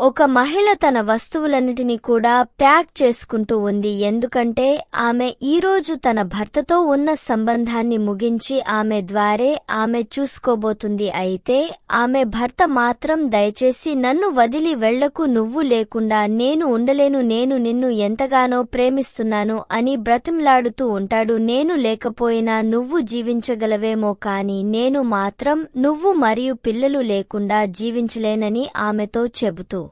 ఒక మహిళ తన వస్తువులన్నిటినీ కూడా ప్యాక్ చేసుకుంటూ ఉంది. ఎందుకంటే ఆమె ఈరోజు తన భర్తతో ఉన్న సంబంధాన్ని ముగించి ఆమె ద్వారే ఆమె చూసుకోబోతుంది. అయితే ఆమె భర్త మాత్రం దయచేసి నన్ను వదిలి వెళ్ళకు నువ్వు లేకుండా నేను ఉండలేను నేను నిన్ను ఎంతగానో ప్రేమిస్తున్నాను అని బ్రతిమ్లాడుతూ ఉంటాడు. నేను లేకపోయినా నువ్వు జీవించగలవేమో కాని నేను మాత్రం నువ్వు మరియు పిల్లలు లేకుండా జీవించలేనని ఆమెతో చెబుతూ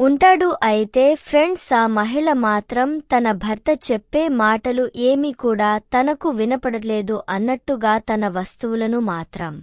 ఉంటాడు అయితే ఫ్రెండ్స్ ఆ మహిళ మాత్రం తన భర్త చెప్పే మాటలు ఏమీ కూడా తనకు వినపడలేదు అన్నట్టుగా తన వస్తువులను మాత్రం.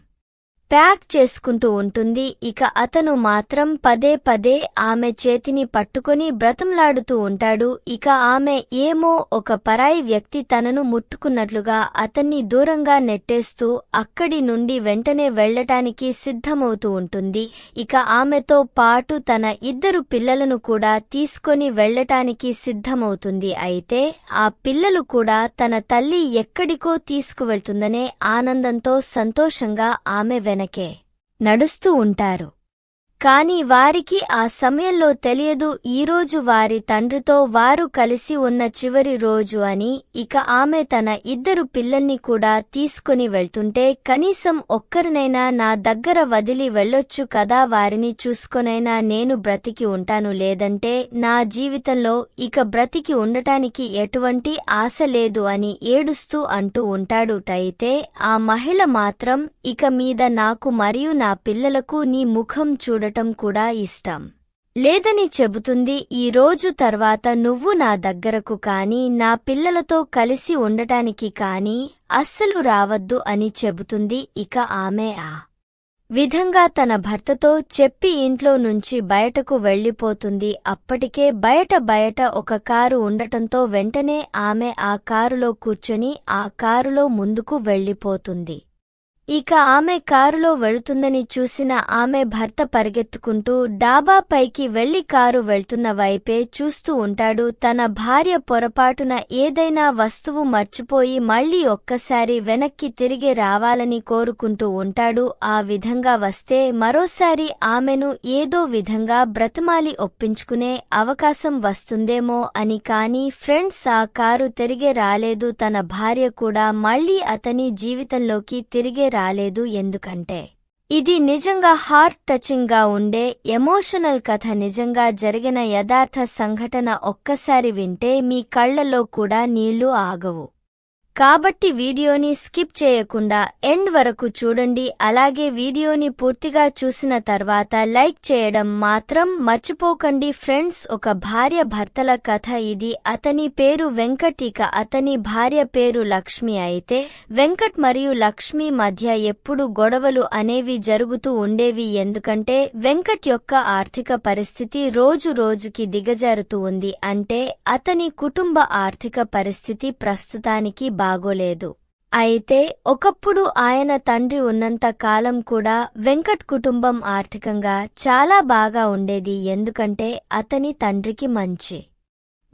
ప్యాక్ చేసుకుంటూ ఉంటుంది. ఇక అతను మాత్రం పదే పదే ఆమె చేతిని పట్టుకొని బ్రతంలాడుతూ ఉంటాడు. ఇక ఆమె ఏమో ఒక పరాయి వ్యక్తి తనను ముట్టుకున్నట్లుగా అతన్ని దూరంగా నెట్టేస్తూ అక్కడి నుండి వెంటనే వెళ్ళటానికి సిద్ధమవుతూ ఉంటుంది. ఇక ఆమెతో పాటు తన ఇద్దరు పిల్లలను కూడా తీసుకొని వెళ్ళటానికి సిద్ధమవుతుంది. అయితే ఆ పిల్లలు కూడా తన తల్లి ఎక్కడికో తీసుకువెళ్తుందనే ఆనందంతో సంతోషంగా ఆమె వెనకే నడుస్తూ ఉంటారు. కాని వారికి ఆ సమయంలో తెలియదు ఈరోజు వారి తండ్రితో వారు కలిసి ఉన్న చివరి రోజు అని. ఇక ఆమె తన ఇద్దరు పిల్లల్ని కూడా తీసుకుని వెళ్తుంటే కనీసం ఒక్కరినైనా నా దగ్గర వదిలి వెళ్ళొచ్చు కదా వారిని చూసుకొనైనా నేను బ్రతికి ఉంటాను లేదంటే నా జీవితంలో ఇక బ్రతికి ఉండటానికి ఎటువంటి ఆశ లేదు అని ఏడుస్తూ అంటూ ఉంటాడుటైతే ఆ మహిళ మాత్రం ఇక మీద నాకు మరియు నా పిల్లలకు నీ ముఖం చూడటం కూడా ఇష్టం. లేదని చెబుతుంది ఈ రోజు తర్వాత నువ్వు నా దగ్గరకు కాని నా పిల్లలతో కలిసి ఉండటానికి కాని అస్సలు రావద్దు అని చెబుతుంది ఇక ఆమె ఆ విధంగా తన భర్తతో చెప్పి ఇంట్లో నుంచి బయటకు వెళ్ళిపోతుంది అప్పటికే బయట బయట ఒక కారు ఉండటంతో వెంటనే ఆమె ఆ కారులో కూర్చొని ఆ కారులో ముందుకు వెళ్ళిపోతుంది ఇక ఆమె కారులో వెళుతుందని చూసిన ఆమె భర్త పరిగెత్తుకుంటూ డాబా పైకి వెళ్ళి కారు వెళ్తున్న వైపే చూస్తూ ఉంటాడు. తన భార్య పొరపాటున ఏదైనా వస్తువు మర్చిపోయి మళ్ళీ ఒక్కసారి వెనక్కి తిరిగి రావాలని కోరుకుంటూ ఉంటాడు. ఆ విధంగా వస్తే మరోసారి ఆమెను ఏదో విధంగా బ్రతమాలి ఒప్పించుకునే అవకాశం వస్తుందేమో అని కాని ఫ్రెండ్స్ ఆ కారు తిరిగే రాలేదు. తన భార్య కూడా మళ్ళీ అతని జీవితంలోకి తిరిగే రాలేదు ఎందుకంటే ఇది నిజంగా హార్ట్ టచింగ్గా ఉండే ఎమోషనల్ కథ నిజంగా జరిగిన యథార్థ సంఘటన ఒక్కసారి వింటే మీ కళ్ళలో కూడా నీళ్ళు ఆగవు. కాబట్టి వీడియోని స్కిప్ చేయకుండా ఎండ్ వరకు చూడండి. అలాగే వీడియోని పూర్తిగా చూసిన తర్వాత లైక్ చేయడం మాత్రం మర్చిపోకండి. ఫ్రెండ్స్ ఒక భార్య భర్తల కథ ఇది. అతని పేరు వెంకటిక అతని భార్య పేరు లక్ష్మి. అయితే వెంకట్ మరియు లక్ష్మి మధ్య ఎప్పుడు గొడవలు అనేవి జరుగుతూ ఉండేవి. ఎందుకంటే వెంకట్ యొక్క ఆర్థిక పరిస్థితి రోజు రోజుకి దిగజారుతూ ఉంది. అంటే అతని కుటుంబ ఆర్థిక పరిస్థితి ప్రస్తుతానికి బాగోలేదు. అయితే ఒకప్పుడు ఆయన తండ్రి ఉన్నంత కాలం కూడా వెంకట్ కుటుంబం ఆర్థికంగా చాలా బాగా ఉండేది ఎందుకంటే అతని తండ్రికి మంచి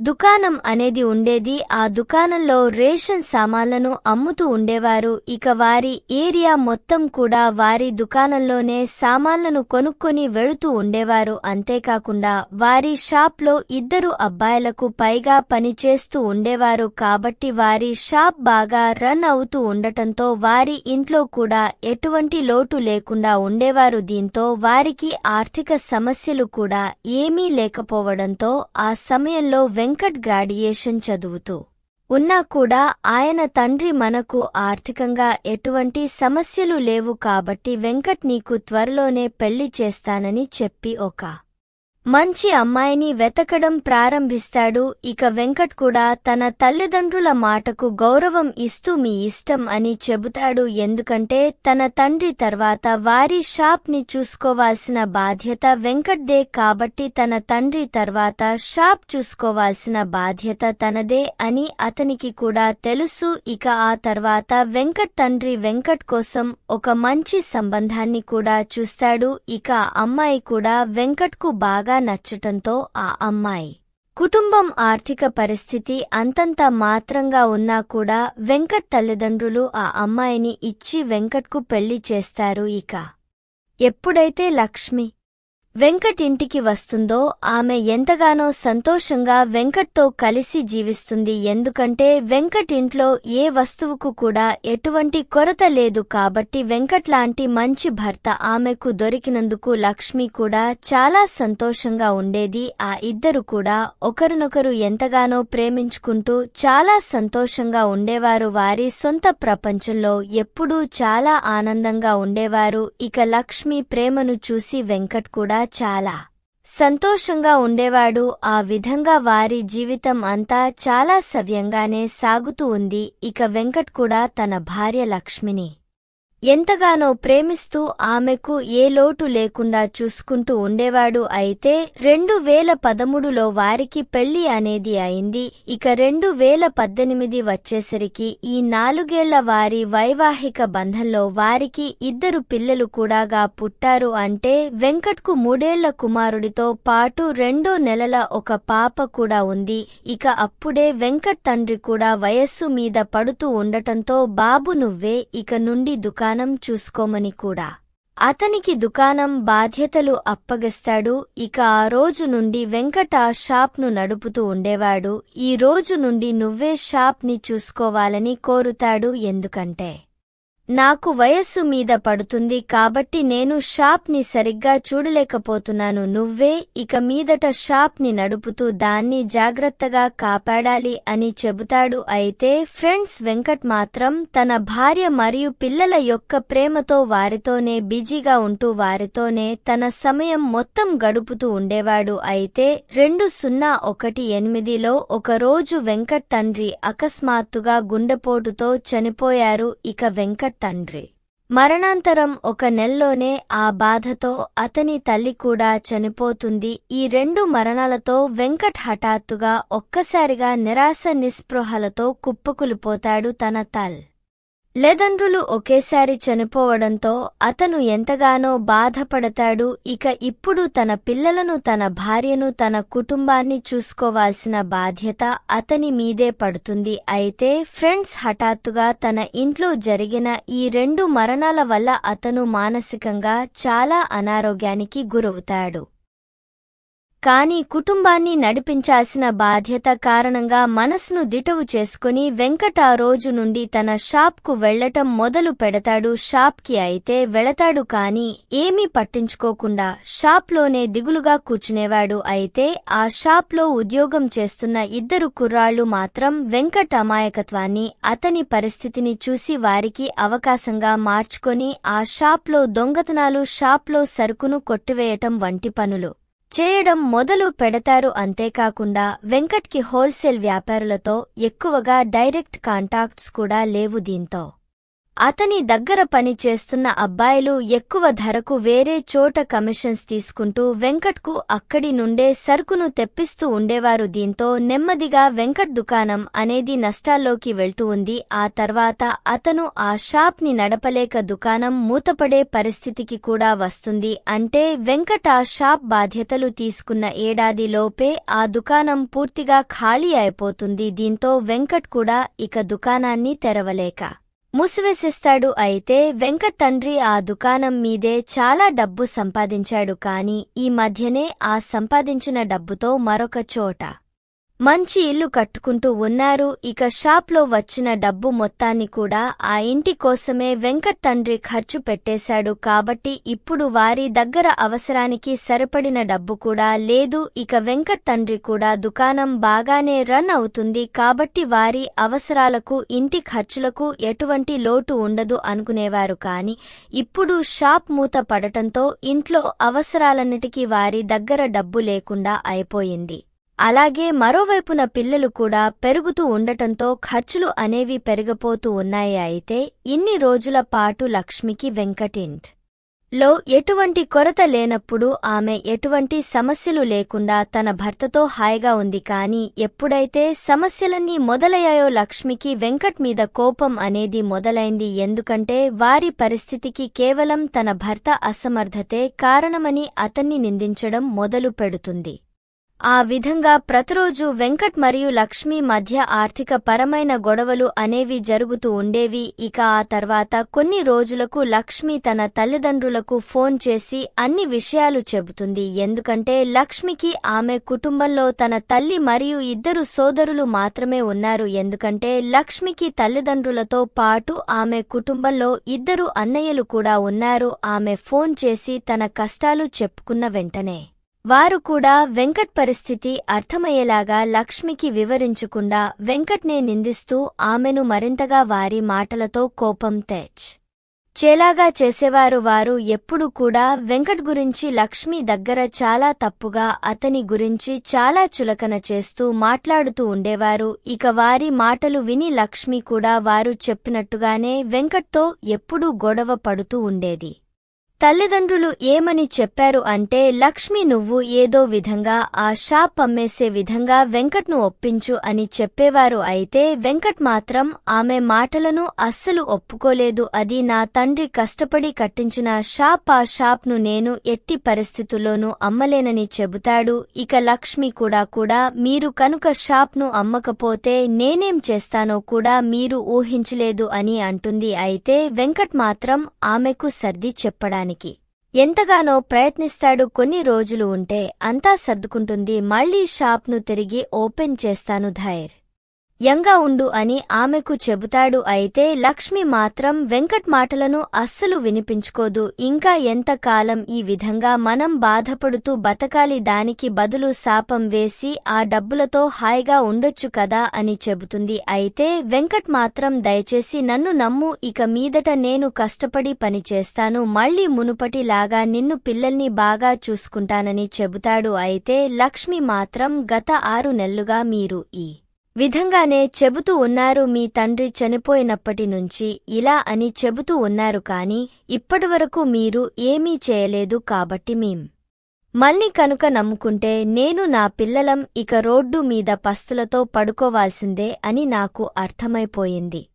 దుకాణం అనేది ఉండేది. ఆ దుకాణంలో రేషన్ సామాన్లను అమ్ముతూ ఉండేవారు. ఇక వారి ఏరియా మొత్తం కూడా వారి దుకాణంలోనే సామాన్లను కొనుక్కొని వెళుతూ ఉండేవారు. అంతేకాకుండా వారి షాప్లో ఇద్దరు అబ్బాయిలకు పైగా పనిచేస్తూ ఉండేవారు. కాబట్టి వారి షాప్ బాగా రన్ అవుతూ ఉండటంతో వారి ఇంట్లో కూడా ఎటువంటి లోటు లేకుండా ఉండేవారు. దీంతో వారికి ఆర్థిక సమస్యలు కూడా ఏమీ లేకపోవడంతో ఆ సమయంలో వెంక వెంకట్ గ్రాడ్యుయేషన్ చదువుతూ ఉన్నా కూడా ఆయన తండ్రి మనకు ఆర్థికంగా ఎటువంటి సమస్యలు లేవు కాబట్టి వెంకట్ నీకు త్వరలోనే పెళ్ళి చేస్తానని చెప్పి ఒక మంచి అమ్మాయిని వెతకడం ప్రారంభిస్తాడు. ఇక వెంకట్ కూడా తన తల్లిదండ్రుల మాటకు గౌరవం ఇస్తూ మీ ఇష్టం అని చెబుతాడు. ఎందుకంటే తన తండ్రి తర్వాత వారి షాప్ని చూసుకోవాల్సిన బాధ్యత వెంకట్దే కాబట్టి తన తండ్రి తర్వాత షాప్ చూసుకోవాల్సిన బాధ్యత తనదే అని అతనికి కూడా తెలుసు. ఇక ఆ తర్వాత వెంకట్ తండ్రి వెంకట్ కోసం ఒక మంచి సంబంధాన్ని కూడా చూస్తాడు. ఇక అమ్మాయి కూడా వెంకట్కు బాగా నచ్చటంతో ఆ అమ్మాయి. కుటుంబం ఆర్థిక పరిస్థితి అంతంత మాత్రంగా ఉన్నా కూడా వెంకట్ తల్లిదండ్రులు ఆ అమ్మాయిని ఇచ్చి వెంకట్కు పెళ్ళి చేస్తారు ఇక. ఎప్పుడైతే లక్ష్మి వెంకట్ ఇంటికి వస్తుందో ఆమె ఎంతగానో సంతోషంగా వెంకట్తో కలిసి జీవిస్తుంది. ఎందుకంటే వెంకట్ ఇంట్లో ఏ వస్తువుకు కూడా ఎటువంటి కొరత లేదు కాబట్టి వెంకట్ లాంటి మంచి భర్త ఆమెకు దొరికినందుకు లక్ష్మి కూడా చాలా సంతోషంగా ఉండేది. ఆ ఇద్దరు కూడా ఒకరినొకరు ఎంతగానో ప్రేమించుకుంటూ చాలా సంతోషంగా ఉండేవారు. వారి సొంత ప్రపంచంలో ఎప్పుడూ చాలా ఆనందంగా ఉండేవారు. ఇక లక్ష్మి ప్రేమను చూసి వెంకట్ కూడా చాలా సంతోషంగా ఉండేవాడు. ఆ విధంగా వారి జీవితం అంతా చాలా సవ్యంగానే సాగుతూ ఉంది. ఇక వెంకట్ కూడా తన భార్య లక్ష్మిని ఎంతగానో ప్రేమిస్తూ ఆమెకు ఏ లోటు లేకుండా చూసుకుంటూ ఉండేవాడు అయితే రెండు వేల పదమూడులో వారికి పెళ్ళి అనేది అయింది. ఇక రెండు వేల పద్దెనిమిది వచ్చేసరికి ఈ నాలుగేళ్ళ వారి వైవాహిక బంధంలో వారికి ఇద్దరు పిల్లలు కూడాగా పుట్టారు అంటే వెంకట్కు మూడేళ్ళ కుమారుడితో పాటు రెండో నెలల ఒక పాప కూడా ఉంది. ఇక అప్పుడే వెంకట్ తండ్రి కూడా వయస్సు మీద పడుతూ ఉండటంతో బాబు నువ్వే ఇక నుండి దుకాణం చూసుకోమని కూడా. అతనికి దుకాణం బాధ్యతలు అప్పగిస్తాడు. ఇక ఆ రోజు నుండి వెంకట షాప్ను నడుపుతూ ఉండేవాడు. ఈ రోజు నుండి నువ్వే షాప్ని చూసుకోవాలని కోరుతాడు ఎందుకంటే నాకు వయస్సు మీద పడుతుంది కాబట్టి నేను షాప్ని సరిగ్గా చూడలేకపోతున్నాను. నువ్వే ఇక మీదట షాప్ని నడుపుతూ దాన్ని జాగ్రత్తగా కాపాడాలి అని చెబుతాడు. అయితే ఫ్రెండ్స్ వెంకట్ మాత్రం తన భార్య మరియు పిల్లల యొక్క ప్రేమతో వారితోనే బిజీగా ఉంటూ వారితోనే తన సమయం మొత్తం గడుపుతూ ఉండేవాడు. అయితే రెండు సున్నా ఒకటి ఎనిమిదిలో ఒకరోజు వెంకట్ తండ్రి అకస్మాత్తుగా గుండెపోటుతో చనిపోయారు. ఇక వెంకట్ తండ్రి. మరణాంతరం ఒక నెల్లోనే ఆ బాధతో అతని తల్లి కూడా చనిపోతుంది. ఈ రెండు మరణాలతో వెంకట్ హఠాత్తుగా ఒక్కసారిగా నిరాశ నిస్పృహలతో కుప్పకులిపోతాడు తన తల్. లెదండ్రులు ఒకేసారి చనిపోవడంతో అతను ఎంతగానో బాధపడతాడు. ఇక ఇప్పుడు తన పిల్లలను తన భార్యను తన కుటుంబాన్ని చూసుకోవాల్సిన బాధ్యత అతని మీదే పడుతుంది. అయితే ఫ్రెండ్స్ హఠాత్తుగా తన ఇంట్లో జరిగిన ఈ రెండు మరణాల వల్ల అతను మానసికంగా చాలా అనారోగ్యానికి గురవుతాడు. కానీ కుటుంబాన్ని నడిపించాల్సిన బాధ్యత కారణంగా మనసును దిటవు చేసుకుని వెంకట ఆ రోజు నుండి తన షాప్కు వెళ్ళటం మొదలు పెడతాడు. షాప్కి అయితే వెళతాడు కాని ఏమీ పట్టించుకోకుండా షాప్లోనే దిగులుగా కూర్చునేవాడు. అయితే ఆ షాప్లో ఉద్యోగం చేస్తున్న ఇద్దరు కుర్రాళ్ళు మాత్రం వెంకట అమాయకత్వాన్ని అతని పరిస్థితిని చూసి వారికి అవకాశంగా మార్చుకొని ఆ షాప్లో దొంగతనాలు షాప్లో సరుకును కొట్టివేయటం వంటి పనులు. చేయడం మొదలు పెడతారు అంతేకాకుండా వెంకట్కి హోల్సేల్ వ్యాపారులతో ఎక్కువగా డైరెక్ట్ కాంటాక్ట్స్ కూడా లేవు దీంతో. అతని దగ్గర పని చేస్తున్న అబ్బాయిలు ఎక్కువ ధరకు వేరే చోట కమిషన్స్ తీసుకుంటూ వెంకట్కు అక్కడి నుండే సరుకును తెప్పిస్తూ ఉండేవారు. దీంతో నెమ్మదిగా వెంకట్ దుకాణం అనేది నష్టాల్లోకి వెళ్తూ ఉంది. ఆ తర్వాత అతను ఆ షాప్ని నడపలేక దుకాణం మూతపడే పరిస్థితికి కూడా వస్తుంది. అంటే వెంకట్ ఆ షాప్ బాధ్యతలు తీసుకున్న ఏడాదిలోపే ఆ దుకాణం పూర్తిగా ఖాళీ అయిపోతుంది. దీంతో వెంకట్ కూడా ఇక దుకాణాన్ని తెరవలేక మూసివేసేస్తాడు. అయితే వెంకట్ తండ్రి ఆ దుకాణం మీదే చాలా డబ్బు సంపాదించాడు. కాని ఈ మధ్యనే ఆ సంపాదించిన డబ్బుతో మరొక చోట మంచి ఇల్లు కట్టుకుంటూ ఉన్నారు. ఇక షాప్లో వచ్చిన డబ్బు మొత్తాన్ని కూడా ఆ ఇంటి కోసమే వెంకట్ తండ్రి ఖర్చు పెట్టేశాడు. కాబట్టి ఇప్పుడు వారి దగ్గర అవసరానికి సరిపడిన డబ్బు కూడా లేదు. ఇక వెంకట్ తండ్రి కూడా దుకాణం బాగానే రన్ అవుతుంది. కాబట్టి వారి అవసరాలకు ఇంటి ఖర్చులకు ఎటువంటి లోటు ఉండదు అనుకునేవారు. కాని ఇప్పుడు షాప్ మూత పడటంతో ఇంట్లో అవసరాలన్నిటికీ వారి దగ్గర డబ్బు లేకుండా అయిపోయింది. అలాగే మరోవైపున పిల్లలు కూడా పెరుగుతూ ఉండటంతో ఖర్చులు అనేవి పెరిగిపోతూ ఉన్నాయి అయితే ఇన్ని రోజుల పాటు లక్ష్మికి వెంకటింట్. లో ఎటువంటి కొరత లేనప్పుడు ఆమె ఎటువంటి సమస్యలు లేకుండా తన భర్తతో హాయిగా ఉంది కాని ఎప్పుడైతే సమస్యలన్నీ మొదలయ్యాయో లక్ష్మికి వెంకట్ మీద కోపం అనేది మొదలైంది ఎందుకంటే వారి పరిస్థితికి కేవలం తన భర్త అసమర్థతే కారణమని అతన్ని నిందించడం మొదలు పెడుతుంది ఆ విధంగా ప్రతిరోజు వెంకట్ మరియు లక్ష్మి మధ్య ఆర్థిక పరమైన గొడవలు అనేవి జరుగుతూ ఉండేవి. ఇక ఆ తర్వాత కొన్ని రోజులకు లక్ష్మి తన తల్లిదండ్రులకు ఫోన్ చేసి అన్ని విషయాలు చెబుతుంది. ఎందుకంటే లక్ష్మికి ఆమె కుటుంబంలో తన తల్లి మరియు ఇద్దరు సోదరులు మాత్రమే ఉన్నారు. ఎందుకంటే లక్ష్మికి తల్లిదండ్రులతో పాటు ఆమె కుటుంబంలో ఇద్దరు అన్నయ్యలు కూడా ఉన్నారు. ఆమె ఫోన్ చేసి తన కష్టాలు చెప్పుకున్న వెంటనే వారు కూడా వెంకట్ పరిస్థితి అర్థమయ్యేలాగా లక్ష్మికి వివరించకుండా వెంకట్నే నిందిస్తూ ఆమెను మరింతగా వారి మాటలతో కోపం తెచ్. చేలాగా చేసేవారు వారు ఎప్పుడు కూడా వెంకట్ గురించి లక్ష్మి దగ్గర చాలా తప్పుగా అతని గురించి చాలా చులకన చేస్తూ మాట్లాడుతూ ఉండేవారు. ఇక వారి మాటలు విని లక్ష్మి కూడా వారు చెప్పినట్టుగానే వెంకట్తో ఎప్పుడూ గొడవ పడుతూ ఉండేది. తల్లిదండ్రులు ఏమని చెప్పారు అంటే లక్ష్మి నువ్వు ఏదో విధంగా ఆ షాప్ అమ్మేసే విధంగా వెంకట్ను ఒప్పించు అని చెప్పేవారు అయితే వెంకట్ మాత్రం ఆమె మాటలను అస్సలు ఒప్పుకోలేదు. అది నా తండ్రి కష్టపడి కట్టించిన షాప్ ఆ షాప్ను నేను ఎట్టి పరిస్థితుల్లోనూ అమ్మలేనని చెబుతాడు. ఇక లక్ష్మి కూడా కూడా మీరు కనుక షాప్ను అమ్మకపోతే నేనేం చేస్తానో కూడా మీరు ఊహించలేదు అని అంటుంది. అయితే వెంకట్ మాత్రం ఆమెకు సర్ది చెప్పడానికి ఎంతగానో ప్రయత్నిస్తాడు కొన్ని రోజులు ఉంటే అంతా సర్దుకుంటుంది. మళ్ళీ షాప్ను తిరిగి ఓపెన్ చేస్తాను ధైర్. యంగా ఉండు అని ఆమెకు చెబుతాడు అయితే లక్ష్మి మాత్రం వెంకట్ మాటలను అస్సలు వినిపించుకోదు. ఇంకా ఎంతకాలం ఈ విధంగా మనం బాధపడుతూ బతకాలి దానికి బదులు శాపం వేసి ఆ డబ్బులతో హాయిగా ఉండొచ్చు కదా అని చెబుతుంది. అయితే వెంకట్ మాత్రం దయచేసి నన్ను నమ్ము ఇక మీదట నేను కష్టపడి పనిచేస్తాను మళ్ళీ మునుపటిలాగా నిన్ను పిల్లల్ని బాగా చూసుకుంటానని చెబుతాడు. అయితే లక్ష్మి మాత్రం గత ఆరు నెల్లుగా మీరు ఈ విధంగానే చెబుతూ ఉన్నారు మీ తండ్రి చనిపోయినప్పటి నుంచి. ఇలా అని చెబుతూ ఉన్నారు కాని ఇప్పటివరకు మీరు ఏమీ చేయలేదు కాబట్టి మేం. మళ్ళీ కనుక నమ్ముకుంటే నేను నా పిల్లలం ఇక రోడ్డు మీద పస్తులతో పడుకోవాల్సిందే అని నాకు అర్థమైపోయింది.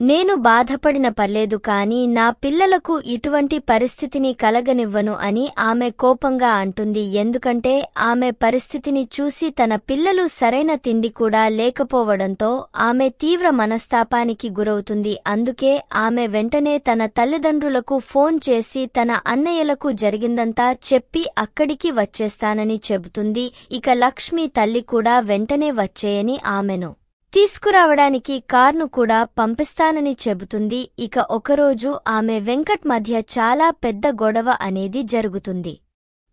నేను బాధపడిన పర్లేదు కాని నా పిల్లలకు ఇటువంటి పరిస్థితిని కలగనివ్వను అని ఆమె కోపంగా అంటుంది. ఎందుకంటే ఆమె పరిస్థితిని చూసి తన పిల్లలు సరైన తిండి కూడా లేకపోవడంతో ఆమె తీవ్ర మనస్తాపానికి గురవుతుంది. అందుకే ఆమె వెంటనే తన తల్లిదండ్రులకు ఫోన్ చేసి తన అన్నయ్యలకు జరిగిందంతా చెప్పి అక్కడికి వచ్చేస్తానని చెబుతుంది. ఇక లక్ష్మి తల్లి కూడా వెంటనే వచ్చేయని ఆమెను తీసుకురావడానికి కార్ను కూడా పంపిస్తానని చెబుతుంది. ఇక ఒకరోజు ఆమె వెంకట్ మధ్య చాలా పెద్ద గొడవ అనేది జరుగుతుంది.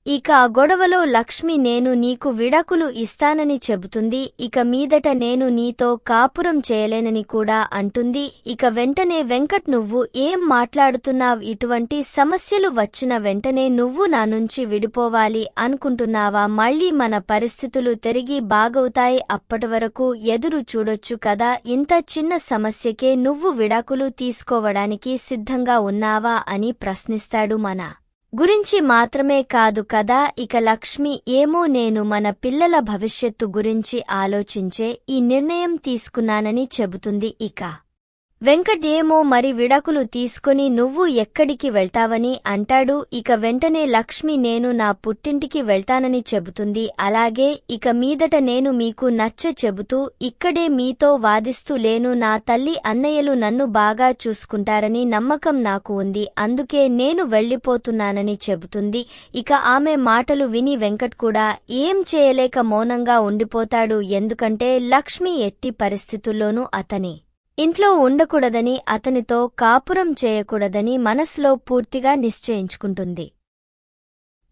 ఇక ఆ గొడవలో లక్ష్మి నేను నీకు విడాకులు ఇస్తానని చెబుతుంది ఇక మీదట నేను నీతో కాపురం చేయలేనని కూడా అంటుంది ఇక వెంటనే వెంకట్ నువ్వు ఏం మాట్లాడుతున్నావ్ ఇటువంటి సమస్యలు వచ్చిన వెంటనే నువ్వు నా నుంచి విడిపోవాలి అనుకుంటున్నావా మళ్ళీ మన పరిస్థితులు తిరిగి బాగవుతాయి అప్పటివరకు ఎదురు చూడొచ్చు కదా ఇంత చిన్న సమస్యకే నువ్వు విడాకులు తీసుకోవడానికి సిద్ధంగా ఉన్నావా అని ప్రశ్నిస్తాడు మన గురించి మాత్రమే కాదు కదా ఇక లక్ష్మి ఏమో నేను మన పిల్లల భవిష్యత్తు గురించి ఆలోచించే ఈ నిర్ణయం తీసుకున్నానని చెబుతుంది ఇక. వెంకటేమో మరి విడాకులు తీసుకుని నువ్వు ఎక్కడికి వెళ్తావని అంటాడు. ఇక వెంటనే లక్ష్మి నేను నా పుట్టింటికి వెళ్తానని చెబుతుంది. అలాగే ఇక మీదట నేను మీకు నచ్చ చెబుతూ ఇక్కడే మీతో వాదిస్తూ లేను. నా తల్లి అన్నయ్యలు నన్ను బాగా చూసుకుంటారని నమ్మకం నాకు ఉంది. అందుకే నేను వెళ్ళిపోతున్నానని చెబుతుంది. ఇక ఆమె మాటలు విని వెంకట్ కూడా ఏం చేయలేక మౌనంగా ఉండిపోతాడు. ఎందుకంటే లక్ష్మి ఎట్టి పరిస్థితుల్లోనూ అతని ఇంట్లో ఉండకూడదని అతనితో కాపురం చేయకూడదని మనస్లో పూర్తిగా నిశ్చయించుకుంటుంది.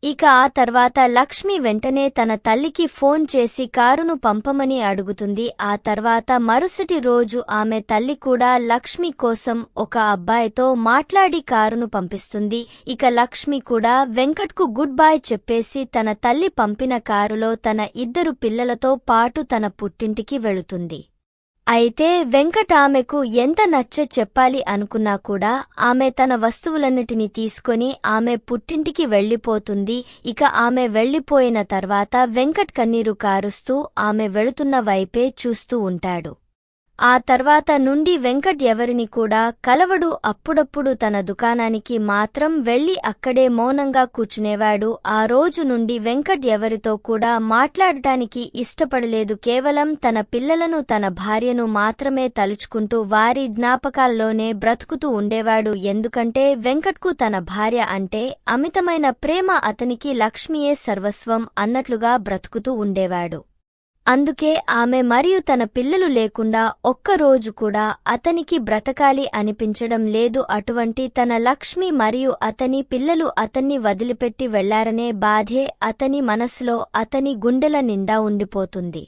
ఇక ఆ తర్వాత లక్ష్మి వెంటనే తన తల్లికి ఫోన్ చేసి కారును పంపమని అడుగుతుంది. ఆ తర్వాత మరుసటి రోజు ఆమె తల్లి కూడా లక్ష్మి కోసం ఒక అబ్బాయితో మాట్లాడి కారును పంపిస్తుంది. ఇక లక్ష్మి కూడా వెంకట్కు గుడ్ బాయ్ చెప్పేసి తన తల్లి పంపిన కారులో తన ఇద్దరు పిల్లలతో పాటు తన పుట్టింటికి వెళుతుంది. అయితే వెంకట్ ఆమెకు ఎంత నచ్చ చెప్పాలి అనుకున్నా కూడా ఆమె తన వస్తువులన్నిటినీ తీసుకొని ఆమె పుట్టింటికి వెళ్ళిపోతుంది ఇక ఆమె వెళ్ళిపోయిన తర్వాత వెంకట్ కన్నీరు కారుస్తూ ఆమె వెళుతున్న వైపే చూస్తూ ఉంటాడు. ఆ తర్వాత నుండి వెంకట్ ఎవరిని కూడా కలవడు. అప్పుడప్పుడు తన దుకాణానికి మాత్రం వెళ్ళి అక్కడే మౌనంగా కూర్చునేవాడు. ఆ రోజు నుండి వెంకట్ ఎవరితో కూడా మాట్లాడటానికి ఇష్టపడలేదు. కేవలం తన పిల్లలను తన భార్యను మాత్రమే తలుచుకుంటూ వారి జ్ఞాపకాల్లోనే బ్రతుకుతూ ఉండేవాడు. ఎందుకంటే వెంకట్కు తన భార్య అంటే అమితమైన ప్రేమ అతనికి లక్ష్మియే సర్వస్వం అన్నట్లుగా బ్రతుకుతూ ఉండేవాడు. అందుకే ఆమె మరియు తన పిల్లలు లేకుండా ఒక్కరోజు కూడా అతనికి బ్రతకాలి అనిపించడం లేదు. అటువంటి తన లక్ష్మి మరియు అతని పిల్లలు అతన్ని వదిలిపెట్టి వెళ్ళారనే బాధే అతని మనసులో అతని గుండెల నిండా ఉండిపోతుంది.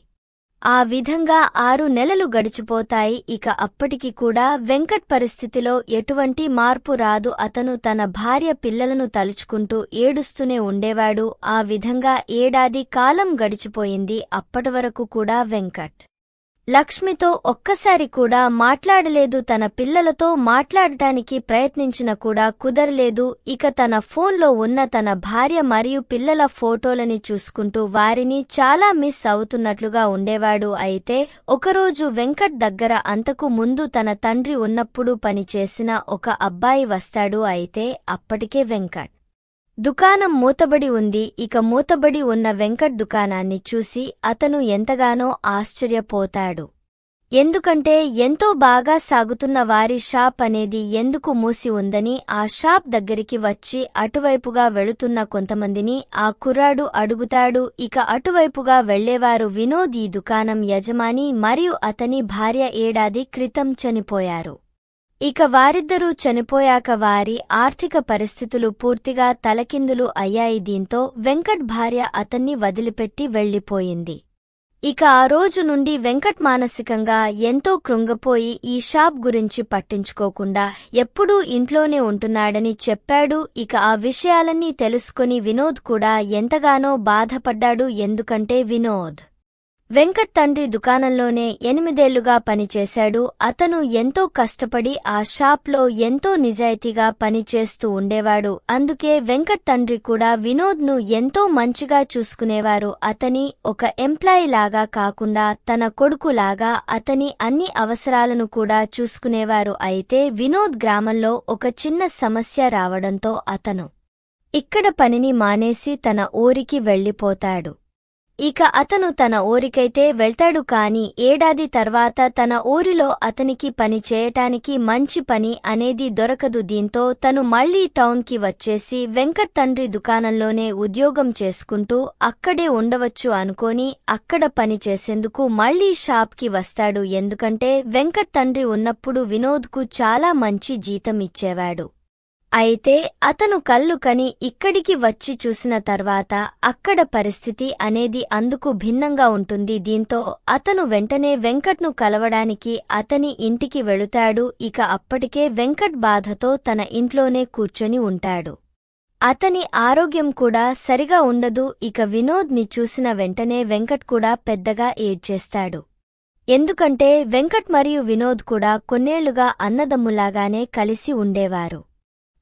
ఆ విధంగా ఆరు నెలలు గడిచిపోతాయి. ఇక అప్పటికి కూడా వెంకట్ పరిస్థితిలో ఎటువంటి మార్పు రాదు. అతను తన భార్య పిల్లలను తలుచుకుంటూ ఏడుస్తూనే ఉండేవాడు. ఆ విధంగా ఏడాది కాలం గడిచిపోయింది. అప్పటివరకు కూడా వెంకట్ లక్ష్మితో ఒక్కసారి కూడా మాట్లాడలేదు తన పిల్లలతో మాట్లాడటానికి ప్రయత్నించిన కూడా కుదరలేదు. ఇక తన ఫోన్లో ఉన్న తన భార్య మరియు పిల్లల ఫోటోలని చూసుకుంటూ వారిని చాలా మిస్ అవుతున్నట్లుగా ఉండేవాడు. అయితే ఒకరోజు వెంకట్ దగ్గర అంతకు ముందు తన తండ్రి ఉన్నప్పుడు పనిచేసిన ఒక అబ్బాయి వస్తాడు. అయితే అప్పటికే వెంకట్ దుకాణం మూతబడి ఉంది. ఇక మూతబడి ఉన్న వెంకట్ దుకాణాన్ని చూసి అతను ఎంతగానో ఆశ్చర్యపోతాడు. ఎందుకంటే ఎంతో బాగా సాగుతున్న వారి షాప్ అనేది ఎందుకు మూసి ఉందని ఆ షాప్ దగ్గరికి వచ్చి అటువైపుగా వెళుతున్న కొంతమందిని ఆ కుర్రాడు అడుగుతాడు. ఇక అటువైపుగా వెళ్ళేవారు వినోద్ ఈ దుకాణం యజమాని మరియు అతని భార్య ఏడాది క్రితం చనిపోయారు. ఇక వారిద్దరూ చనిపోయాక వారి ఆర్థిక పరిస్థితులు పూర్తిగా తలకిందులు అయ్యాయి. దీంతో వెంకట్ భార్య అతన్ని వదిలిపెట్టి వెళ్ళిపోయింది ఇక ఆ రోజు నుండి వెంకట్ మానసికంగా ఎంతో కృంగపోయి ఈ షాప్ గురించి పట్టించుకోకుండా ఎప్పుడూ ఇంట్లోనే ఉంటున్నాడని చెప్పాడు. ఇక ఆ విషయాలన్నీ తెలుసుకొని వినోద్ కూడా ఎంతగానో బాధపడ్డాడు. ఎందుకంటే వినోద్ వెంకట్ తండ్రి దుకాణంలోనే ఎనిమిదేళ్ళుగా పనిచేశాడు. అతను ఎంతో కష్టపడి ఆ షాప్లో ఎంతో నిజాయితీగా పనిచేస్తూ ఉండేవాడు. అందుకే వెంకట్ తండ్రి కూడా వినోద్ను ఎంతో మంచిగా చూసుకునేవారు. అతని ఒక ఎంప్లాయీ లాగా కాకుండా తన కొడుకులాగా అతని అన్ని అవసరాలను కూడా చూసుకునేవారు. అయితే వినోద్ గ్రామంలో ఒక చిన్న సమస్య రావడంతో అతను ఇక్కడ పనిని మానేసి తన ఊరికి వెళ్ళిపోతాడు ఇక అతను తన ఊరికైతే వెళ్తాడు కాని ఏడాది తర్వాత తన ఊరిలో అతనికి పని చేయటానికి మంచి పని అనేది దొరకదు. దీంతో తను మళ్ళీ టౌన్కి వచ్చేసి వెంకట్ తండ్రి దుకాణంలోనే ఉద్యోగం చేసుకుంటూ అక్కడే ఉండవచ్చు అనుకోని అక్కడ పని చేసేందుకు మళ్ళీ షాప్కి వస్తాడు. ఎందుకంటే వెంకట్ తండ్రి ఉన్నప్పుడు వినోద్కు చాలా మంచి జీతం ఇచ్చేవాడు. అయితే అతను కళ్ళు కని ఇక్కడికి వచ్చి చూసిన తర్వాత అక్కడ పరిస్థితి అనేది అందుకు భిన్నంగా ఉంటుంది. దీంతో అతను వెంటనే వెంకట్ను కలవడానికి అతని ఇంటికి వెళుతాడు. ఇక అప్పటికే వెంకట్ బాధతో తన ఇంట్లోనే కూర్చొని ఉంటాడు. అతని ఆరోగ్యం కూడా సరిగా ఉండదు. ఇక వినోద్ని చూసిన వెంటనే వెంకట్ కూడా పెద్దగా ఏడ్చేస్తాడు. ఎందుకంటే వెంకట్ మరియు వినోద్ కూడా కొన్నేళ్ళుగా అన్నదమ్ములాగానే కలిసి ఉండేవారు.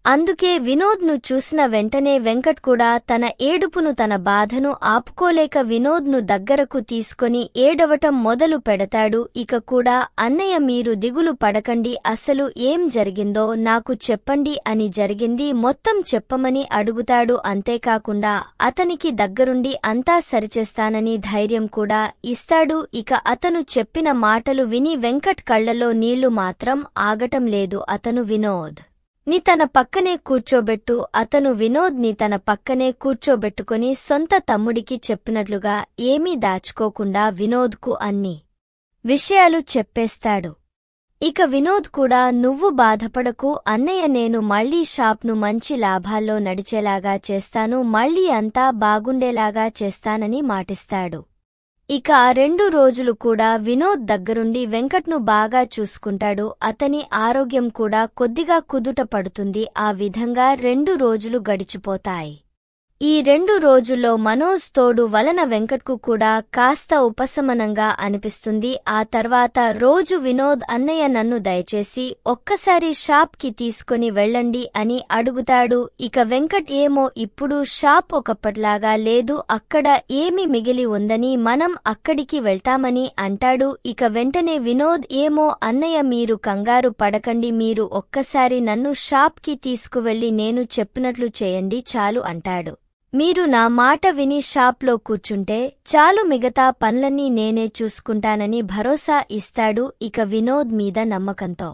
అందుకే వినోద్ను చూసిన వెంటనే వెంకట్ కూడా తన ఏడుపును తన బాధను ఆపుకోలేక వినోద్ను దగ్గరకు తీసుకొని ఏడవటం మొదలు పెడతాడు. ఇక కూడా అన్నయ్య మీరు దిగులు పడకండి. అసలు ఏం జరిగిందో నాకు చెప్పండి అని జరిగింది. మొత్తం చెప్పమని అడుగుతాడు. అంతేకాకుండా అతనికి దగ్గరుండి అంతా సరిచేస్తానని ధైర్యం కూడా ఇస్తాడు. ఇక అతను చెప్పిన మాటలు విని వెంకట్ కళ్ళలో నీళ్ళు మాత్రం ఆగటం లేదు. అతను వినోద్ ని తన పక్కనే కూర్చోబెట్టు అతను వినోద్ని తన పక్కనే కూర్చోబెట్టుకుని సొంత తమ్ముడికి చెప్పినట్లుగా ఏమీ దాచుకోకుండా వినోద్కు అన్ని విషయాలు చెప్పేస్తాడు. ఇక వినోద్ కూడా నువ్వు బాధపడకు అన్నయ్య నేను మళ్ళీ షాప్ను మంచి లాభాల్లో నడిచేలాగా చేస్తాను మళ్ళీ అంతా బాగుండేలాగా చేస్తానని మాటిస్తాడు. ఇక ఆ రెండు రోజులు కూడా వినోద్ దగ్గరుండి వెంకట్ను బాగా చూసుకుంటాడు. అతని ఆరోగ్యం కూడా కొద్దిగా కుదుట పడుతుంది. ఆ విధంగా రెండు రోజులు గడిచిపోతాయి. ఈ రెండు రోజుల్లో మనోజ్ తోడు వలన వెంకట్కు కూడా కాస్త ఉపశమనంగా అనిపిస్తుంది. ఆ తర్వాత రోజు వినోద్ అన్నయ్య నన్ను దయచేసి ఒక్కసారి షాప్కి తీసుకుని తీసుకొని వెళ్ళండి అని అడుగుతాడు. ఇక వెంకట్ ఏమో ఇప్పుడు షాప్ ఒకప్పట్లాగా లేదు అక్కడ ఏమి మిగిలి ఉందని మనం అక్కడికి వెళ్తామని అంటాడు. ఇక వెంటనే వినోద్ ఏమో అన్నయ్య మీరు కంగారు పడకండి మీరు ఒక్కసారి నన్ను షాప్కి తీసుకువెళ్ళి నేను చెప్పినట్లు చేయండి చాలు అంటాడు. మీరు నా మాట విని షాప్లో కూర్చుంటే చాలు మిగతా పనులన్నీ నేనే చూసుకుంటానని భరోసా ఇస్తాడు ఇక వినోద్ మీద నమ్మకంతో.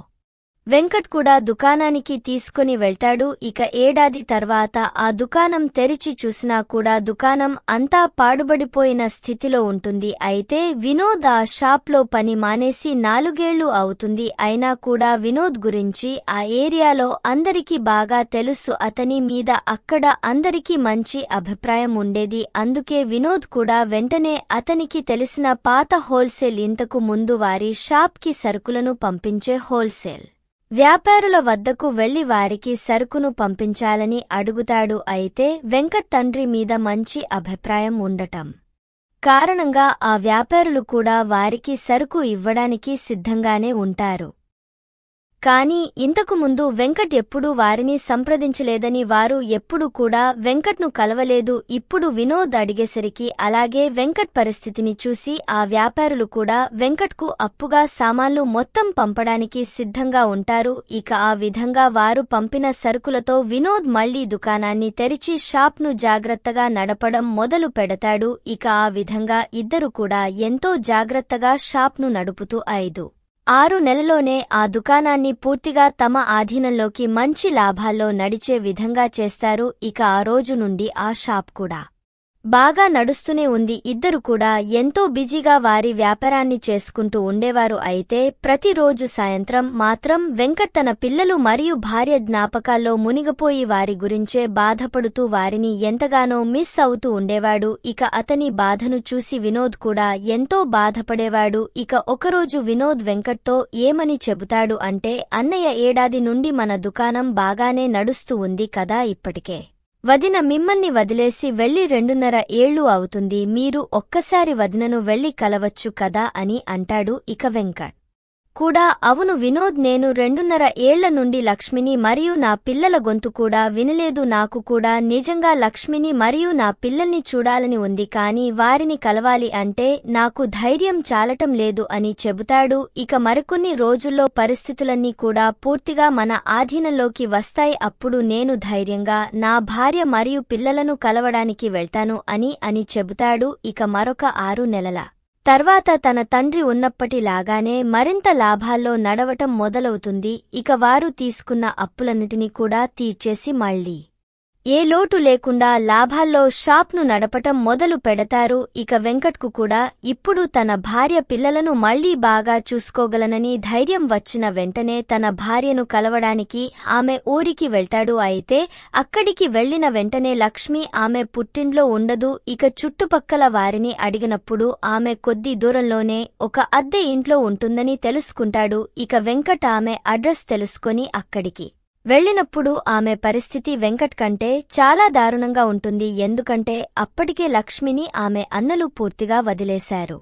వెంకట్ కూడా దుకాణానికి తీసుకుని వెళ్తాడు. ఇక ఏడాది తర్వాత ఆ దుకాణం తెరిచి చూసినా కూడా దుకాణం అంతా పాడుబడిపోయిన స్థితిలో ఉంటుంది. అయితే వినోద్ ఆ షాప్లో పని మానేసి నాలుగేళ్ళు అవుతుంది. అయినా కూడా వినోద్ గురించి ఆ ఏరియాలో అందరికీ బాగా తెలుసు. అతని మీద అక్కడ అందరికీ మంచి అభిప్రాయం ఉండేది. అందుకే వినోద్ కూడా వెంటనే అతనికి తెలిసిన పాత హోల్సేల్ ఇంతకు ముందు వారి షాప్కి సరుకులను పంపించే హోల్సేల్. వ్యాపారుల వద్దకు వెళ్ళి వారికి సరుకును పంపించాలని అడుగుతాడు అయితే వెంకట్ తండ్రి మీద మంచి అభిప్రాయం ఉండటం కారణంగా ఆ వ్యాపారులు కూడా వారికి సరుకు ఇవ్వడానికి సిద్ధంగానే ఉంటారు. కాని ఇంతకు ముందు వెంకట్ ఎప్పుడూ వారిని సంప్రదించలేదని వారు ఎప్పుడు కూడా వెంకట్ను కలవలేదు. ఇప్పుడు వినోద్ అడిగేసరికి అలాగే వెంకట్ పరిస్థితిని చూసి ఆ వ్యాపారులు కూడా వెంకట్కు అప్పుగా సామాన్లు మొత్తం పంపడానికి సిద్ధంగా ఉంటారు. ఇక ఆ విధంగా వారు పంపిన సరుకులతో వినోద్ మళ్ళీ దుకాణాన్ని తెరిచి షాప్ను జాగ్రత్తగా నడపడం మొదలు పెడతాడు. ఇక ఆ విధంగా ఇద్దరు కూడా ఎంతో జాగ్రత్తగా షాప్ను నడుపుతూ ఐదు ఆరు నెలలోనే ఆ దుకాణాన్ని పూర్తిగా తమ ఆధీనంలోకి మంచి లాభాల్లో నడిచే విధంగా చేస్తారు. ఇక ఆ రోజు నుండి ఆ షాప్ కూడా. బాగా నడుస్తూనే ఉంది. ఇద్దరు కూడా ఎంతో బిజీగా వారి వ్యాపారాన్ని చేసుకుంటూ ఉండేవారు. అయితే ప్రతిరోజు సాయంత్రం మాత్రం వెంకట్ తన పిల్లలు మరియు భార్య జ్ఞాపకాల్లో మునిగిపోయి వారి గురించే బాధపడుతూ వారిని ఎంతగానో మిస్ అవుతూ ఉండేవాడు. ఇక అతని బాధను చూసి వినోద్ కూడా ఎంతో బాధపడేవాడు. ఇక ఒకరోజు వినోద్ వెంకట్తో ఏమని చెబుతాడు అంటే అన్నయ్య ఏడాది నుండి మన దుకాణం బాగానే నడుస్తూ ఉంది కదా ఇప్పటికే. వదిన మిమ్మల్ని వదిలేసి వెళ్ళి రెండున్నర ఏళ్ళు అవుతుంది మీరు ఒక్కసారి వదినను వెళ్ళి కలవచ్చు కదా అని అంటాడు ఇక వెంకట్. కూడా అవును వినోద్ నేను రెండున్నర ఏళ్ళ నుండి లక్ష్మిని మరియు నా పిల్లల గొంతు కూడా వినలేదు. నాకు కూడా నిజంగా లక్ష్మిని మరియు నా పిల్లల్ని చూడాలని ఉంది కాని వారిని కలవాలి అంటే నాకు ధైర్యం చాలటం లేదు అని చెబుతాడు. ఇక మరికొన్ని రోజుల్లో పరిస్థితులన్నీ కూడా పూర్తిగా మన ఆధీనంలోకి వస్తాయి. అప్పుడు నేను ధైర్యంగా నా భార్య మరియు పిల్లలను కలవడానికి వెళ్తాను అని అని చెబుతాడు. ఇక మరొక ఆరు నెలల తర్వాత తన తండ్రి ఉన్నప్పటిలాగానే మరింత లాభాల్లో నడవటం మొదలవుతుంది. ఇక వారు తీసుకున్న అప్పులన్నిటినీ కూడా తీర్చేసి మళ్ళీ ఏ లోటు లేకుండా లాభాల్లో షాప్ను నడపటం మొదలు పెడతారు. ఇక వెంకట్కు కూడా ఇప్పుడు తన భార్య పిల్లలను మళ్ళీ బాగా చూసుకోగలనని ధైర్యం వచ్చిన వెంటనే తన భార్యను కలవడానికి ఆమె ఊరికి వెళ్తాడు. అయితే అక్కడికి వెళ్ళిన వెంటనే లక్ష్మి ఆమె పుట్టింట్లో ఉండదు. ఇక చుట్టుపక్కల వారిని అడిగినప్పుడు ఆమె కొద్ది దూరంలోనే ఒక అద్దె ఇంట్లో ఉంటుందని తెలుసుకుంటాడు. ఇక వెంకట్ ఆమె అడ్రస్ తెలుసుకొని అక్కడికి వెళ్ళినప్పుడు ఆమె పరిస్థితి వెంకట్ కంటే చాలా దారుణంగా ఉంటుంది. ఎందుకంటే అప్పటికే లక్ష్మిని ఆమె అన్నలు పూర్తిగా వదిలేశారు.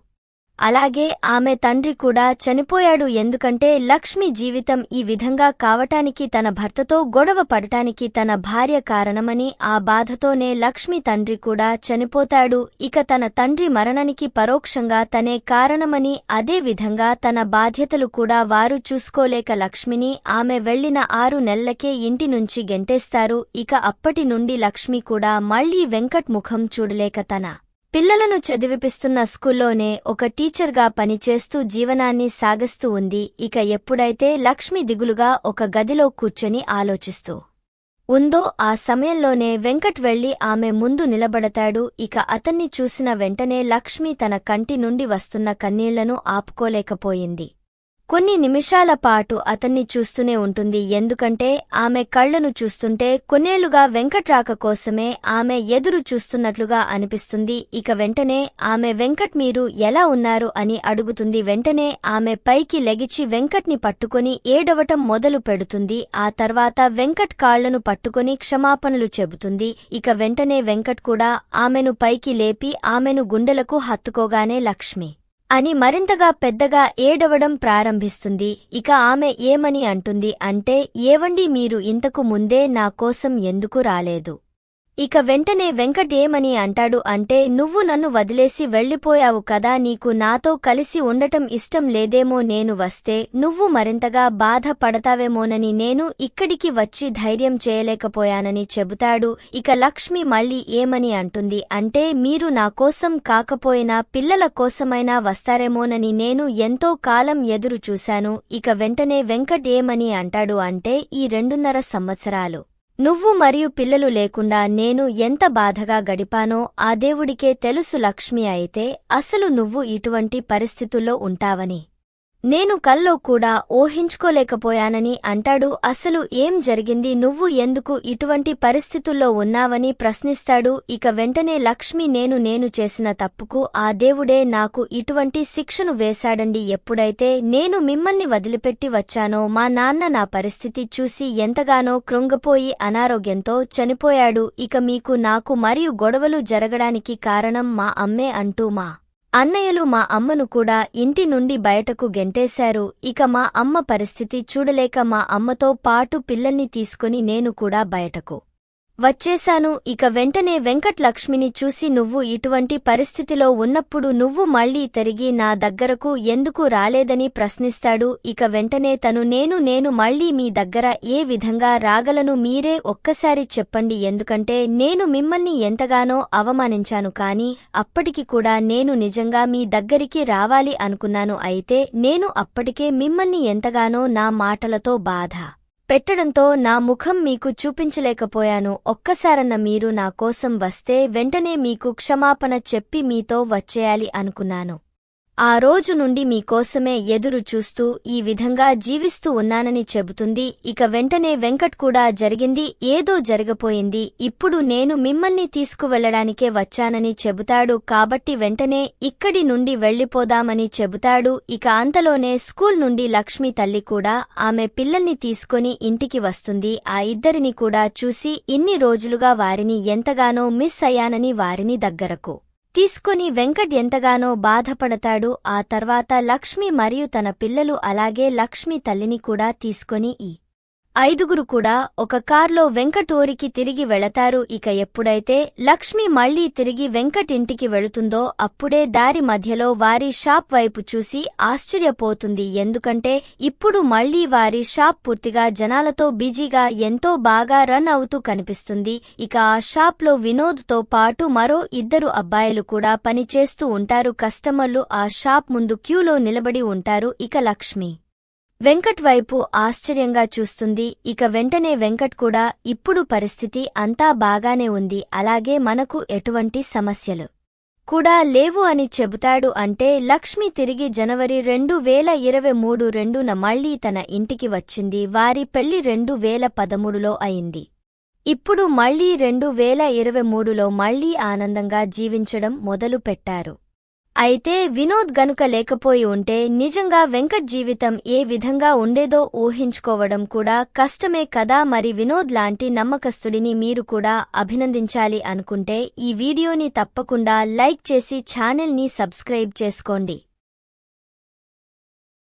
అలాగే ఆమె తండ్రి కూడా చనిపోయాడు ఎందుకంటే లక్ష్మి జీవితం ఈ విధంగా కావటానికి తన భర్తతో గొడవ పడటానికి తన భార్య కారణమని ఆ బాధతోనే లక్ష్మి తండ్రి కూడా చనిపోతాడు. ఇక తన తండ్రి మరణానికి పరోక్షంగా తనే కారణమని అదే విధంగా తన బాధ్యతలు కూడా వారు చూసుకోలేక లక్ష్మిని ఆమె వెళ్ళిన ఆరు నెలలకే ఇంటి నుంచి గెంటేస్తారు. ఇక అప్పటి నుండి లక్ష్మి కూడా మళ్ళీ వెంకట్ ముఖం చూడలేక తన పిల్లలను చదివిపిస్తున్న స్కూల్లోనే ఒక టీచర్గా పనిచేస్తూ జీవనాన్ని సాగస్తూ ఉంది. ఇక ఎప్పుడైతే లక్ష్మి దిగులుగా ఒక గదిలో కూర్చొని ఆలోచిస్తూ ఉందో ఆ సమయంలోనే వెంకట్ వెళ్ళి ఆమె ముందు నిలబడతాడు. ఇక అతన్ని చూసిన వెంటనే లక్ష్మి తన కంటి నుండి వస్తున్న కన్నీళ్ళను ఆపుకోలేకపోయింది. కొన్ని నిమిషాల పాటు అతన్ని చూస్తూనే ఉంటుంది. ఎందుకంటే ఆమె కళ్ళను చూస్తుంటే కొన్నేళ్ళుగా వెంకట్రాక కోసమే ఆమె ఎదురు చూస్తున్నట్లుగా అనిపిస్తుంది. ఇక వెంటనే ఆమె వెంకట్ మీరు ఎలా ఉన్నారు అని అడుగుతుంది. వెంటనే ఆమె పైకి లెగిచి వెంకట్ని పట్టుకుని ఏడవటం మొదలు పెడుతుంది. ఆ తర్వాత వెంకట్ కాళ్ళను పట్టుకొని క్షమాపణలు చెబుతుంది. ఇక వెంటనే వెంకట్ కూడా ఆమెను పైకి లేపి ఆమెను గుండెలకు హత్తుకోగానే లక్ష్మి అని మరింతగా పెద్దగా ఏడవడం ప్రారంభిస్తుంది. ఇక ఆమె ఏమని అంటుంది అంటే ఏవండి మీరు ఇంతకు ముందే నా కోసం ఎందుకు రాలేదు? ఇక వెంటనే వెంకట్ ఏమని అంటాడు అంటే నువ్వు నన్ను వదిలేసి వెళ్ళిపోయావు కదా నీకు నాతో కలిసి ఉండటం ఇష్టం లేదేమో నేను వస్తే నువ్వు మరింతగా బాధపడతావేమోనని నేను ఇక్కడికి వచ్చి ధైర్యం చేయలేకపోయానని చెబుతాడు. ఇక లక్ష్మి మళ్ళీ ఏమని అంటుంది అంటే మీరు నా కోసం కాకపోయినా పిల్లల కోసమైనా వస్తారేమోనని నేను ఎంతో కాలం ఎదురు చూశాను. ఇక వెంటనే వెంకట్ ఏమని అంటాడు అంటే ఈ రెండున్నర సంవత్సరాలు నువ్వు మరియు పిల్లలు లేకుండా నేను ఎంత బాధగా గడిపానో ఆ దేవుడికే తెలుసు లక్ష్మి అయితే అసలు నువ్వు ఇటువంటి పరిస్థితుల్లో ఉంటావని. నేను కల్లో కూడా ఊహించుకోలేకపోయానని అంటాడు. అసలు ఏం జరిగింది? నువ్వు ఎందుకు ఇటువంటి పరిస్థితుల్లో ఉన్నావని ప్రశ్నిస్తాడు. ఇక వెంటనే లక్ష్మి నేను నేను చేసిన తప్పుకు ఆ దేవుడే నాకు ఇటువంటి శిక్షను వేశాడండి. ఎప్పుడైతే నేను మిమ్మల్ని వదిలిపెట్టి వచ్చానో మా నాన్న నా పరిస్థితి చూసి ఎంతగానో కృంగపోయి అనారోగ్యంతో చనిపోయాడు. ఇక మీకు నాకు మరియు గొడవలు జరగడానికి కారణం మా అమ్మే అంటూ మా అన్నయ్యలు మా అమ్మను కూడా ఇంటి నుండి బయటకు గెంటేశారు. ఇక మా అమ్మ పరిస్థితి చూడలేక మా అమ్మతో పాటు పిల్లల్ని తీసుకుని నేను కూడా బయటకు వచ్చేశాను ఇక వెంటనే వెంకట్ లక్ష్మిని చూసి నువ్వు ఇటువంటి పరిస్థితిలో ఉన్నప్పుడు నువ్వు మళ్ళీ తిరిగి నా దగ్గరకు ఎందుకు రాలేదని ప్రశ్నిస్తాడు. ఇక వెంటనే తను నేను నేను మళ్ళీ మీ దగ్గర ఏ విధంగా రాగలను మీరే ఒక్కసారి చెప్పండి. ఎందుకంటే నేను మిమ్మల్ని ఎంతగానో అవమానించాను కాని అప్పటికి కూడా నేను నిజంగా మీ దగ్గరికి రావాలి అనుకున్నాను. అయితే నేను అప్పటికే మిమ్మల్ని ఎంతగానో నా మాటలతో బాధ పెట్టడంతో నా ముఖం మీకు చూపించలేకపోయాను. ఒక్కసారన్న మీరు నా కోసం వస్తే వెంటనే మీకు క్షమాపణ చెప్పి మీతో వచ్చేయాలి అనుకున్నాను. ఆ రోజు నుండి మీకోసమే ఎదురు చూస్తూ ఈ విధంగా జీవిస్తూ ఉన్నానని చెబుతుంది. ఇక వెంటనే వెంకట్ కూడా జరిగింది ఏదో జరగపోయింది. ఇప్పుడు నేను మిమ్మల్ని తీసుకువెళ్ళడానికే వచ్చానని చెబుతాడు. కాబట్టి వెంటనే ఇక్కడి నుండి వెళ్ళిపోదామని చెబుతాడు. ఇక అంతలోనే స్కూల్ నుండి లక్ష్మి తల్లి కూడా ఆమె పిల్లల్ని తీసుకొని ఇంటికి వస్తుంది. ఆ ఇద్దరిని కూడా చూసి ఇన్ని రోజులుగా వారిని ఎంతగానో మిస్ అయ్యానని వారిని దగ్గరకు తీసుకొని వెంకట్ ఎంతగానో బాధపడతాడు. ఆ తర్వాత లక్ష్మి మరియు తన పిల్లలు అలాగే లక్ష్మి తల్లిని కూడా తీసుకొని ఈ ఐదుగురు కూడా ఒక కార్లో వెంకటోరికి తిరిగి వెళతారు. ఇక ఎప్పుడైతే లక్ష్మి మళ్ళీ తిరిగి వెంకటింటికి వెళుతుందో అప్పుడే దారి మధ్యలో వారి షాప్ వైపు చూసి ఆశ్చర్యపోతుంది. ఎందుకంటే ఇప్పుడు మళ్ళీ వారి షాప్ పూర్తిగా జనాలతో బిజీగా ఎంతో బాగా రన్ అవుతూ కనిపిస్తుంది. ఇక ఆ షాప్లో వినోద్తో పాటు మరో ఇద్దరు అబ్బాయిలు కూడా పనిచేస్తూ ఉంటారు. కస్టమర్లు ఆ షాప్ ముందు క్యూలో నిలబడి ఉంటారు. ఇక లక్ష్మి. వెంకట్ వైపు ఆశ్చర్యంగా చూస్తుంది. ఇక వెంటనే వెంకట్ కూడా ఇప్పుడు పరిస్థితి అంతా బాగానే ఉంది. అలాగే మనకు ఎటువంటి సమస్యలు కూడా లేవు అని చెబుతాడు. అంటే లక్ష్మి తిరిగి జనవరి రెండు వేల ఇరవై మూడు రెండున మళ్ళీ తన ఇంటికి వచ్చింది. వారి పెళ్ళి రెండు వేల పదమూడులో అయింది. ఇప్పుడు మళ్ళీ రెండు వేల ఇరవై మూడులో మళ్ళీ ఆనందంగా జీవించడం మొదలు పెట్టారు అయితే వినోద్ గనుక లేకపోయి ఉంటే నిజంగా వెంకట్ జీవితం ఏ విధంగా ఉండేదో ఊహించుకోవడం కూడా కష్టమే కదా మరి వినోద్ లాంటి నమ్మకస్తుడిని మీరు కూడా అభినందించాలి అనుకుంటే ఈ వీడియోని తప్పకుండా లైక్ చేసి ఛానల్ని సబ్స్క్రైబ్ చేసుకోండి.